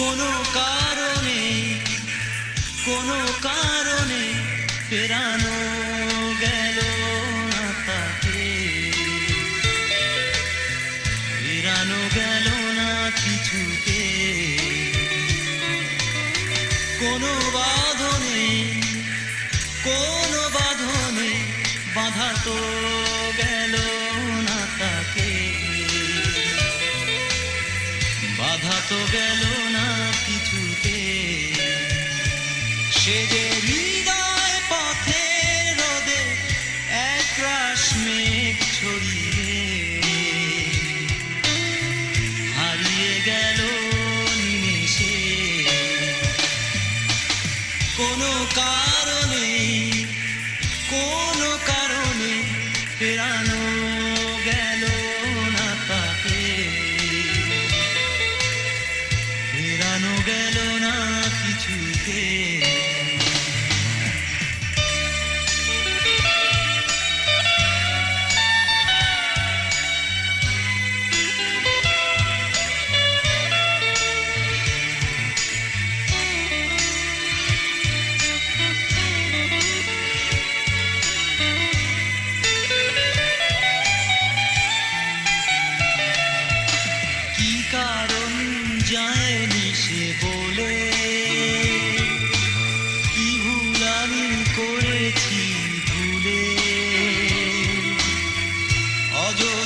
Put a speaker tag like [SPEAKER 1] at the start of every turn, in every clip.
[SPEAKER 1] কোনো কারণে কোনো কারণে ফেরানো গেল না তাকে। ফেরানো গেল না কিছুতে। কোনো বাঁধনে বাধা তো গেল না কিছুতে। সে যে হৃদয় পথে রোদে এক রাশ মেঘ ছড়িয়ে হারিয়ে গেল নিমেষে। কোনো কারণে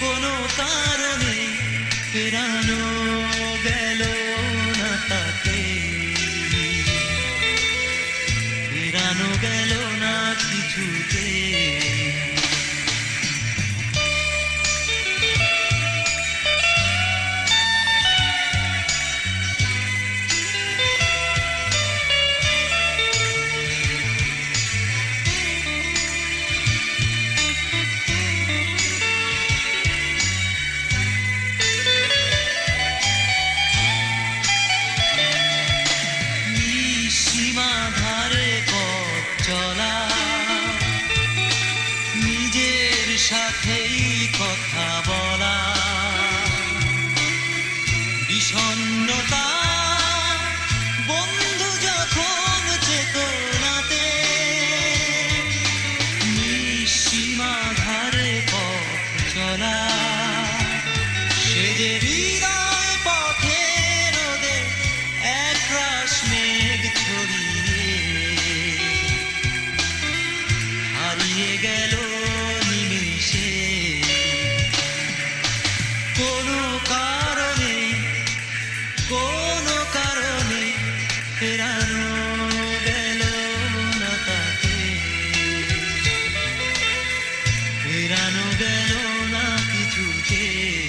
[SPEAKER 1] কোনো কারণে ফেরানো গেল না তাকে। ফেরানো গেল না কিছুতে। সাথেই কথা বলা। বিষণ্ণতা বন্ধু যখন ধারে পথ চলা। গেল না কিছু যে